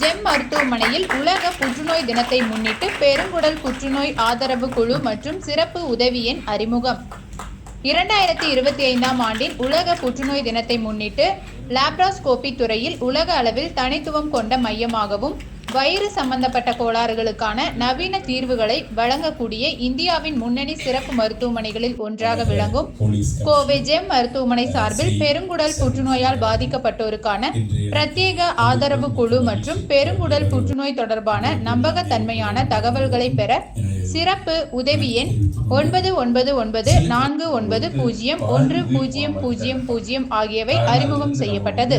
GeM மருத்துவமனையில் உலக புற்றுநோய் தினத்தை முன்னிட்டு பெருங்குடல் புற்றுநோய் ஆதரவு குழு மற்றும் சிறப்பு உதவி எண் அறிமுகம். இரண்டாயிரத்தி இருபத்தி ஐந்தாம் ஆண்டின் உலக புற்றுநோய் தினத்தை முன்னிட்டு லாப்ராஸ்கோபி துறையில் உலக அளவில் தனித்துவம் கொண்ட மையமாகவும் வயிறு சம்பந்தப்பட்ட கோளாறுகளுக்கான நவீன தீர்வுகளை வழங்கக்கூடிய இந்தியாவின் முன்னணி சிறப்பு மருத்துவமனைகளில் ஒன்றாக விளங்கும் கோவை ஜெம் மருத்துவமனை சார்பில் பெருங்குடல் புற்றுநோயால் பாதிக்கப்பட்டோருக்கான பிரத்யேக ஆதரவு குழு மற்றும் பெருங்குடல் புற்றுநோய் தொடர்பான நம்பகத்தன்மையான தகவல்களை பெற சிறப்பு உதவி எண் ஒன்பது ஒன்பது ஒன்பது நான்கு ஒன்பது பூஜ்ஜியம் ஒன்று பூஜ்ஜியம் பூஜ்ஜியம் பூஜ்ஜியம் ஆகியவை அறிமுகம் செய்யப்பட்டது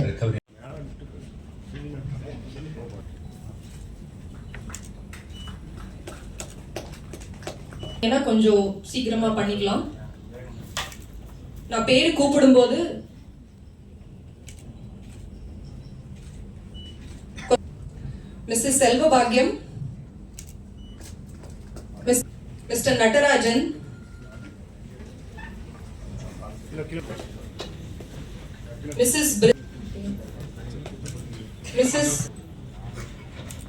ஏன்னா கொஞ்சம் சீக்கிரமா பண்ணிக்கலாம். நான் பேரு கூப்பிடும்போது missus Selvabhagyam mister Natarajan. Missus missus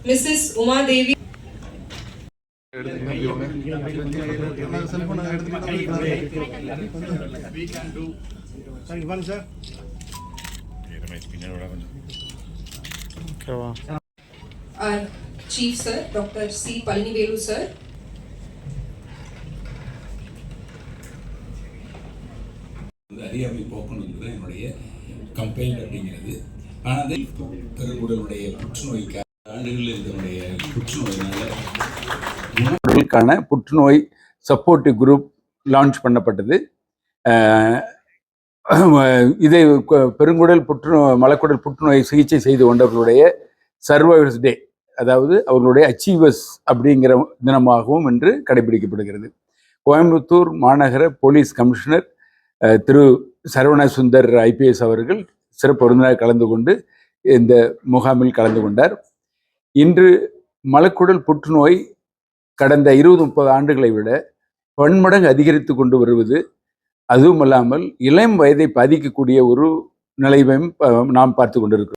missus Umadevi. Chief sir dr c. Palnivelu sir. அறியாமை போக்கணுங்கிறது என்னுடைய கம்பெயின் அப்படிங்கிறது. ஆனால் பெருங்குடலுடைய புற்றுநோய்க்கு ஆண்டுகளில் இதனுடைய புற்றுநோயினால குணங்களுக்கான புற்றுநோய் சப்போர்ட்டிவ் குரூப் லான்ச் பண்ணப்பட்டது. இதை பெருங்குடல் புற்றுநோய் மலக்குடல் புற்றுநோய் சிகிச்சை செய்து கொண்டவர்களுடைய சர்வைவர்ஸ் டே அதாவது அவர்களுடைய அச்சீவர்ஸ் அப்படிங்கிற தினமாகவும் இன்று கடைபிடிக்கப்படுகிறது. கோயம்புத்தூர் மாநகர police commissioner Thiru Saravana Sundar IPS அவர்கள் சிறப்பு விருந்தினர் கலந்து கொண்டு இந்த முகாமில் கலந்து கொண்டார். இன்று மலக்குடல் புற்றுநோய் கடந்த இருபது முப்பது ஆண்டுகளை விட பன்மடங்கு அதிகரித்து கொண்டு வருவது அதுவும் அல்லாமல் இளம் வயதை பாதிக்கக்கூடிய ஒரு நிலைமையும் நாம் பார்த்து கொண்டிருக்கிறோம்.